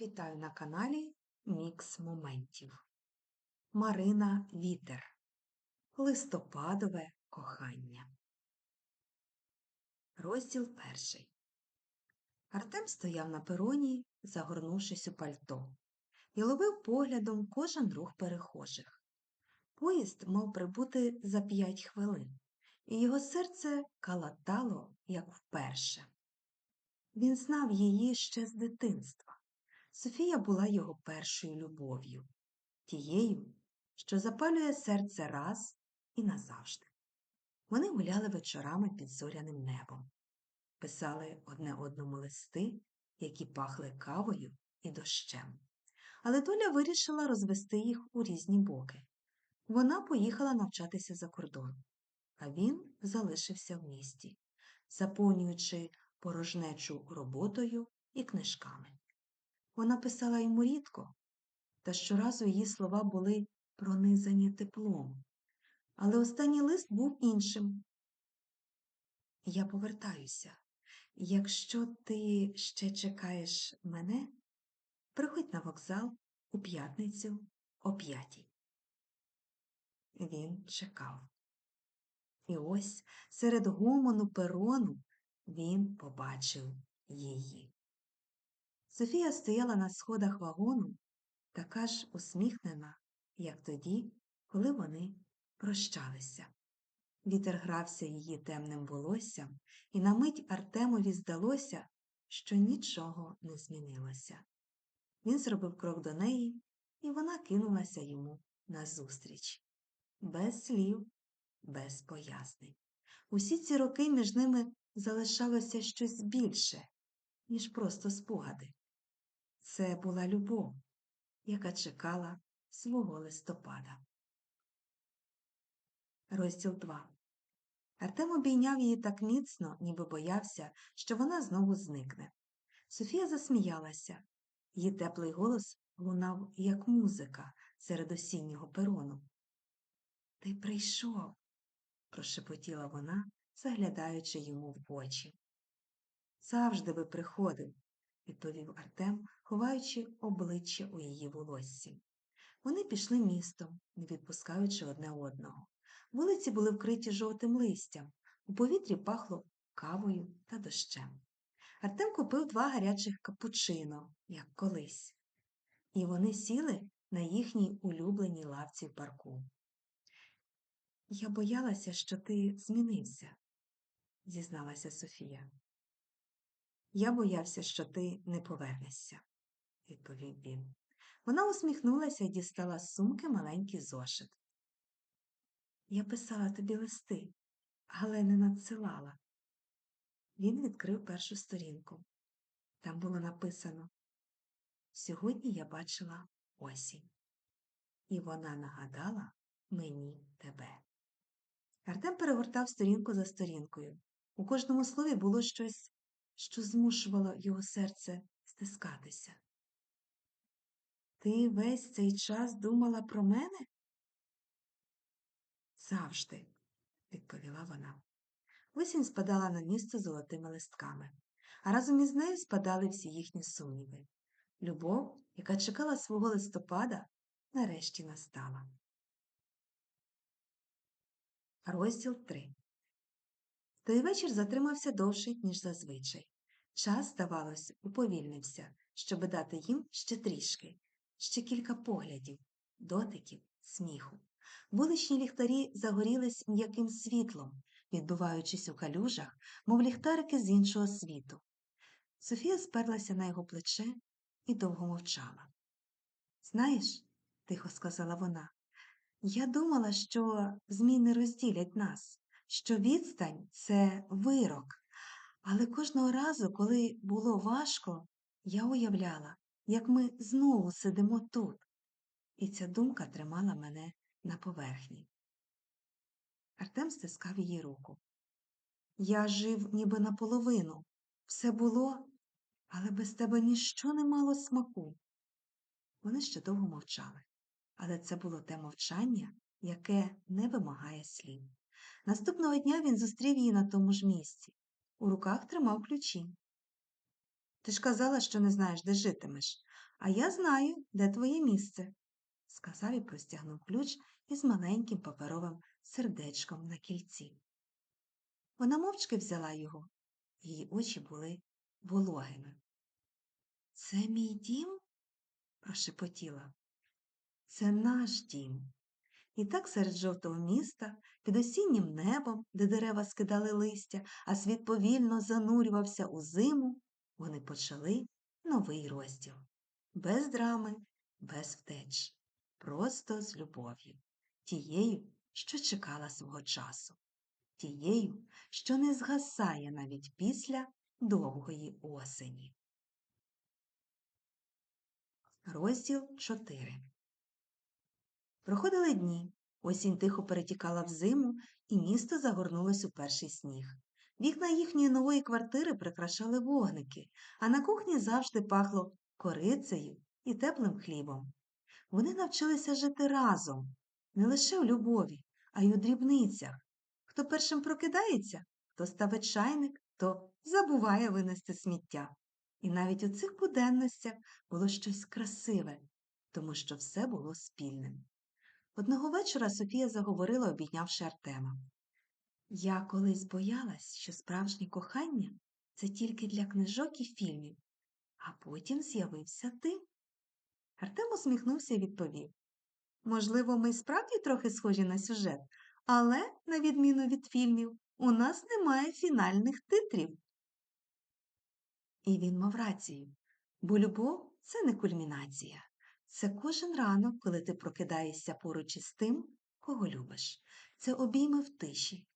Вітаю на каналі Мікс Моментів. Марина Вітер. Листопадове кохання. Розділ перший. Артем стояв на пероні, загорнувшись у пальто, і ловив поглядом кожен рух перехожих. Поїзд мав прибути за п'ять хвилин, і його серце калатало, як вперше. Він знав її ще з дитинства. Софія була його першою любов'ю, тією, що запалює серце раз і назавжди. Вони гуляли вечорами під зоряним небом, писали одне одному листи, які пахли кавою і дощем. Але доля вирішила розвести їх у різні боки. Вона поїхала навчатися за кордон, а він залишився в місті, заповнюючи порожнечу роботою і книжками. Вона писала йому рідко, та щоразу її слова були пронизані теплом. Але останній лист був іншим. Я повертаюся. Якщо ти ще чекаєш мене, приходь на вокзал у п'ятницю о п'ятій. Він чекав. І ось серед гомону перону він побачив її. Софія стояла на сходах вагону, така ж усміхнена, як тоді, коли вони прощалися. Вітер грався її темним волоссям, і на мить Артемові здалося, що нічого не змінилося. Він зробив крок до неї, і вона кинулася йому назустріч. Без слів, без пояснень. Усі ці роки між ними залишалося щось більше, ніж просто спогади. Це була любов, яка чекала свого листопада. Розділ 2 Артем обійняв її так міцно, ніби боявся, що вона знову зникне. Софія засміялася. Її теплий голос лунав, як музика серед осіннього перону. Ти прийшов, прошепотіла вона, заглядаючи йому в очі. Завжди би приходив, відповів Артем, ховаючи обличчя у її волоссі. Вони пішли містом, не відпускаючи одне одного. Вулиці були вкриті жовтим листям, у повітрі пахло кавою та дощем. Артем купив два гарячих капучино, як колись, і вони сіли на їхній улюбленій лавці в парку. Я боялася, що ти змінився, зізналася Софія. Я боявся, що ти не повернешся, відповів він. Вона усміхнулася і дістала з сумки маленький зошит. Я писала тобі листи, але не надсилала. Він відкрив першу сторінку. Там було написано Сьогодні я бачила осінь, і вона нагадала мені тебе. Артем перегортав сторінку за сторінкою. У кожному слові було щось що змушувало його серце стискатися. Ти весь цей час думала про мене? Завжди, відповіла вона. Осінь спадала на місто золотими листками, а разом із нею спадали всі їхні сумніви. Любов, яка чекала свого листопада, нарешті настала. Розділ 3 той вечір затримався довше, ніж зазвичай. Час, здавалось, уповільнився, щоб дати їм ще трішки, ще кілька поглядів, дотиків, сміху. Вуличні ліхтарі загорілись м'яким світлом, відбуваючись у калюжах, мов ліхтарики з іншого світу. Софія сперлася на його плече і довго мовчала. Знаєш, тихо сказала вона, я думала, що зміни розділять нас що відстань це вирок. Але кожного разу, коли було важко, я уявляла, як ми знову сидимо тут, і ця думка тримала мене на поверхні. Артем стискав її руку. Я жив ніби наполовину, все було, але без тебе ніщо не мало смаку. Вони ще довго мовчали, але це було те мовчання, яке не вимагає слів. Наступного дня він зустрів її на тому ж місці. У руках тримав ключі. Ти ж казала, що не знаєш, де житимеш, а я знаю, де твоє місце, сказав і простягнув ключ із маленьким паперовим сердечком на кільці. Вона мовчки взяла його, її очі були вологими. Це мій дім? прошепотіла. Це наш дім. І так серед жовтого міста, під осіннім небом, де дерева скидали листя, а світ повільно занурювався у зиму, вони почали новий розділ. Без драми, без втеч, просто з любов'ю, тією, що чекала свого часу, тією, що не згасає навіть після довгої осені. Розділ 4 Проходили дні, осінь тихо перетікала в зиму, і місто загорнулось у перший сніг. Вікна їхньої нової квартири прикрашали вогники, а на кухні завжди пахло корицею і теплим хлібом. Вони навчилися жити разом, не лише у любові, а й у дрібницях. Хто першим прокидається, хто ставить чайник, то забуває винести сміття. І навіть у цих буденностях було щось красиве, тому що все було спільним. Одного вечора Софія заговорила, обійнявши Артема. Я колись боялась, що справжнє кохання це тільки для книжок і фільмів, а потім з'явився ти. Артем усміхнувся і відповів Можливо, ми справді трохи схожі на сюжет, але, на відміну від фільмів, у нас немає фінальних титрів. І він мав рацію, бо любов це не кульмінація. Це кожен ранок, коли ти прокидаєшся поруч із тим, кого любиш. Це обійми в тиші,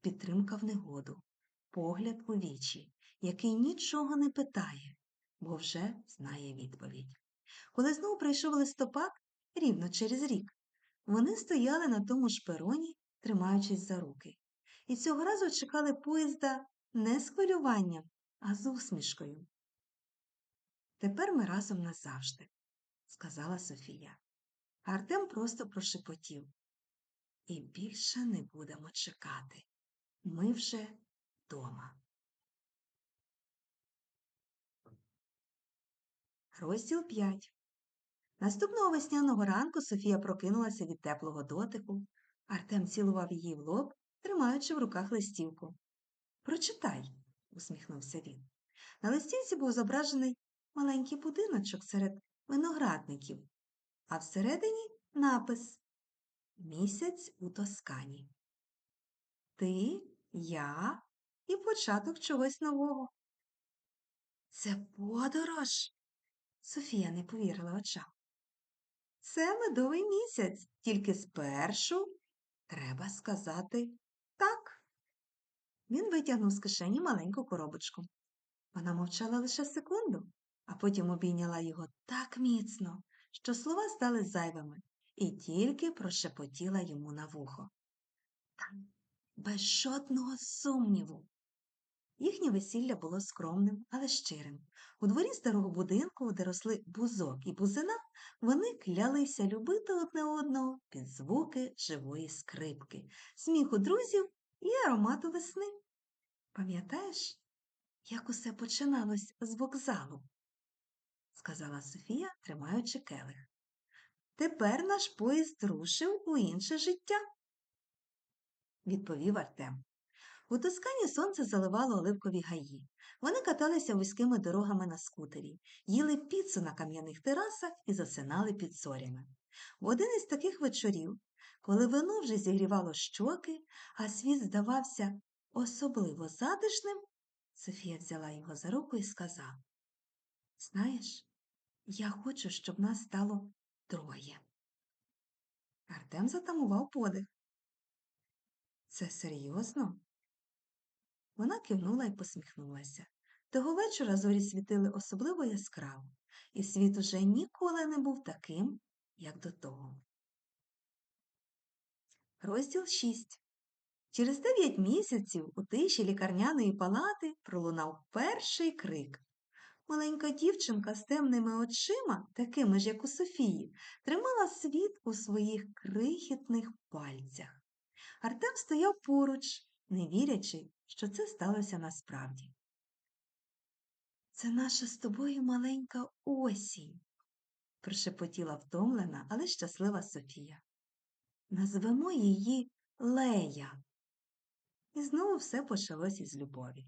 підтримка в негоду, погляд у вічі, який нічого не питає, бо вже знає відповідь. Коли знову прийшов листопад, рівно через рік, вони стояли на тому ж пероні, тримаючись за руки, і цього разу чекали поїзда не з хвилюванням, а з усмішкою. Тепер ми разом назавжди, сказала Софія. Артем просто прошепотів. І більше не будемо чекати. Ми вже вдома. Розділ 5 Наступного весняного ранку Софія прокинулася від теплого дотику. Артем цілував її в лоб, тримаючи в руках листівку. Прочитай, усміхнувся він. На листівці був зображений маленький будиночок серед виноградників, а всередині напис Місяць у Тоскані. Ти, я і початок чогось нового. Це подорож. Софія не повірила очам. Це медовий місяць, тільки спершу треба сказати так. Він витягнув з кишені маленьку коробочку. Вона мовчала лише секунду, а потім обійняла його так міцно, що слова стали зайвими, і тільки прошепотіла йому на вухо. Там, без жодного сумніву. Їхнє весілля було скромним, але щирим. У дворі старого будинку, де росли бузок і бузина, вони клялися любити одне одного під звуки живої скрипки, сміху друзів і аромату весни. Пам'ятаєш, як усе починалось з вокзалу? Сказала Софія, тримаючи келих. Тепер наш поїзд рушив у інше життя, відповів Артем. У Тоскані сонце заливало оливкові гаї. Вони каталися вузькими дорогами на скутері, їли піцу на кам'яних терасах і засинали під зорями. В один із таких вечорів, коли вино вже зігрівало щоки, а світ здавався особливо затишним, Софія взяла його за руку і сказала Знаєш, я хочу, щоб нас стало троє. Артем затамував подих. Це серйозно? Вона кивнула і посміхнулася. Того вечора зорі світили особливо яскраво, і світ уже ніколи не був таким, як до того. Розділ 6 Через дев'ять місяців у тиші лікарняної палати пролунав перший крик. Маленька дівчинка з темними очима, такими ж, як у Софії, тримала світ у своїх крихітних пальцях. Артем стояв поруч, не вірячи, що це сталося насправді. Це наша з тобою маленька осінь, прошепотіла втомлена, але щаслива Софія. Назвемо її Лея. І знову все почалось із любові.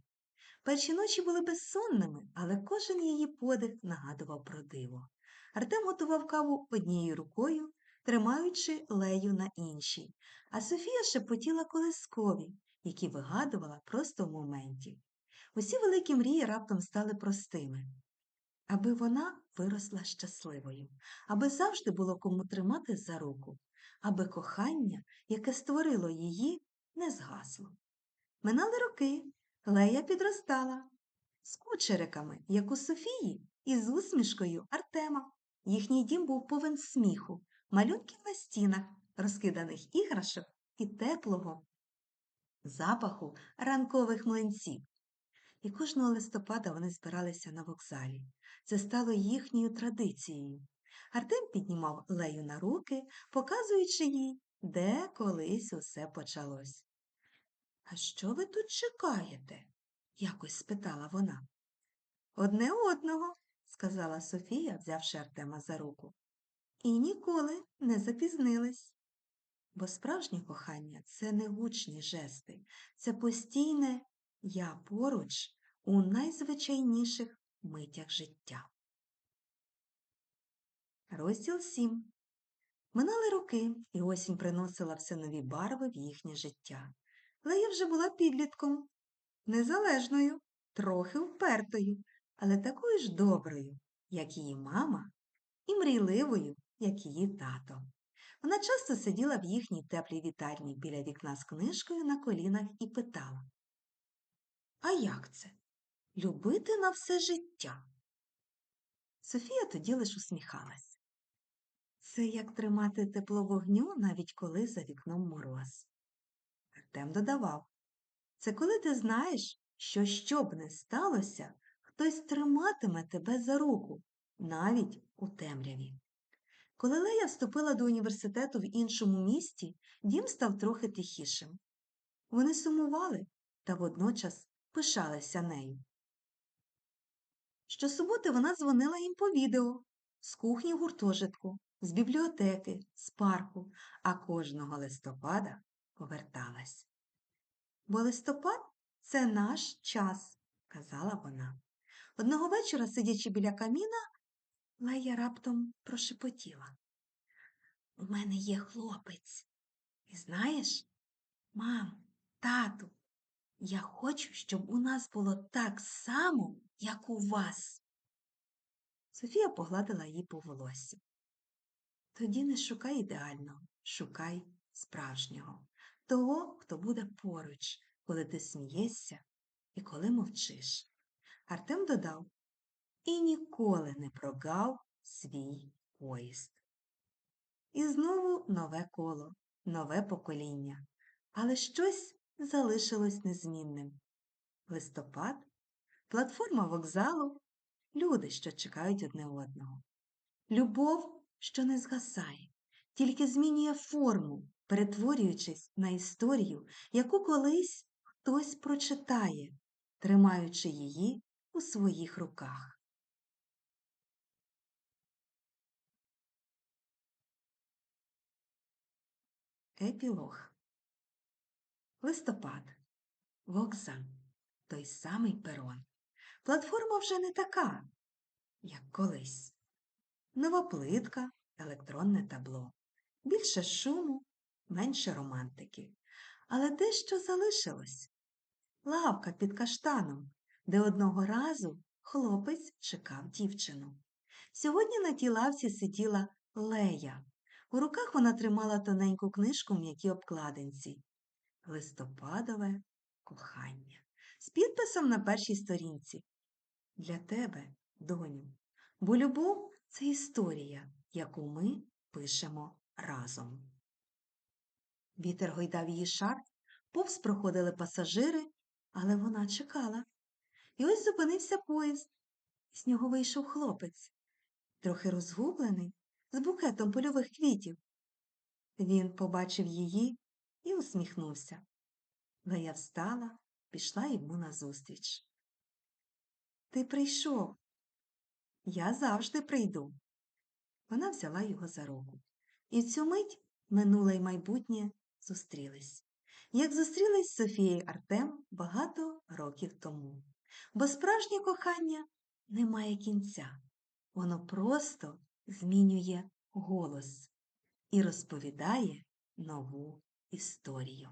Перші ночі були безсонними, але кожен її подих нагадував про диво. Артем готував каву однією рукою, тримаючи лею на іншій, а Софія шепотіла колискові, які вигадувала просто в моменті. Усі великі мрії раптом стали простими. Аби вона виросла щасливою, аби завжди було кому тримати за руку, аби кохання, яке створило її, не згасло. Минали роки, Лея підростала з кучериками, як у Софії, і з усмішкою Артема. Їхній дім був повен сміху, малюнків на стінах, розкиданих іграшок і теплого запаху ранкових млинців. І кожного листопада вони збиралися на вокзалі. Це стало їхньою традицією. Артем піднімав Лею на руки, показуючи їй, де колись усе почалось. А що ви тут чекаєте? якось спитала вона. Одне одного, сказала Софія, взявши Артема за руку. І ніколи не запізнились. Бо справжнє кохання це не гучні жести, це постійне я поруч у найзвичайніших митях життя. Розділ 7 Минали роки, і осінь приносила все нові барви в їхнє життя. Лея вже була підлітком, незалежною, трохи впертою, але такою ж доброю, як її мама, і мрійливою, як її тато. Вона часто сиділа в їхній теплій вітальні біля вікна з книжкою на колінах і питала А як це? Любити на все життя? Софія тоді лиш усміхалась. Це як тримати тепло вогню, навіть коли за вікном мороз. Артем додавав це коли ти знаєш, що що б не сталося, хтось триматиме тебе за руку, навіть у темряві. Коли Лея вступила до університету в іншому місті, дім став трохи тихішим. Вони сумували та водночас пишалися нею. Щосуботи вона дзвонила їм по відео з кухні гуртожитку, з бібліотеки, з парку, а кожного листопада поверталась. Бо листопад це наш час, казала вона. Одного вечора, сидячи біля каміна, Лея раптом прошепотіла. У мене є хлопець. І знаєш, мам, тату, я хочу, щоб у нас було так само, як у вас. Софія погладила її по волосі. Тоді не шукай ідеального, шукай справжнього, того, хто буде поруч, коли ти смієшся і коли мовчиш. Артем додав і ніколи не прогав свій поїзд. І знову нове коло, нове покоління, але щось залишилось незмінним. Листопад, платформа вокзалу, люди, що чекають одне одного. Любов, що не згасає, тільки змінює форму, перетворюючись на історію, яку колись хтось прочитає, тримаючи її у своїх руках. Епілог Листопад. Вокзал. Той самий перон. Платформа вже не така, як колись. Нова плитка, електронне табло. Більше шуму, менше романтики. Але те, що залишилось лавка під каштаном, де одного разу хлопець чекав дівчину. Сьогодні на тій лавці сиділа Лея. У руках вона тримала тоненьку книжку в м'якій обкладинці. Листопадове кохання з підписом на першій сторінці. Для тебе, доню, бо любов це історія, яку ми пишемо разом. Вітер гойдав її шар, повз проходили пасажири, але вона чекала. І ось зупинився поїзд. З нього вийшов хлопець, трохи розгублений, з букетом польових квітів. Він побачив її і усміхнувся. Лея встала, пішла йому назустріч. ти прийшов. Я завжди прийду. Вона взяла його за руку. І цю мить минуле й майбутнє зустрілись. Як зустрілись Софія й Артем багато років тому. Бо справжнє кохання не має кінця. Воно просто змінює голос і розповідає нову історію.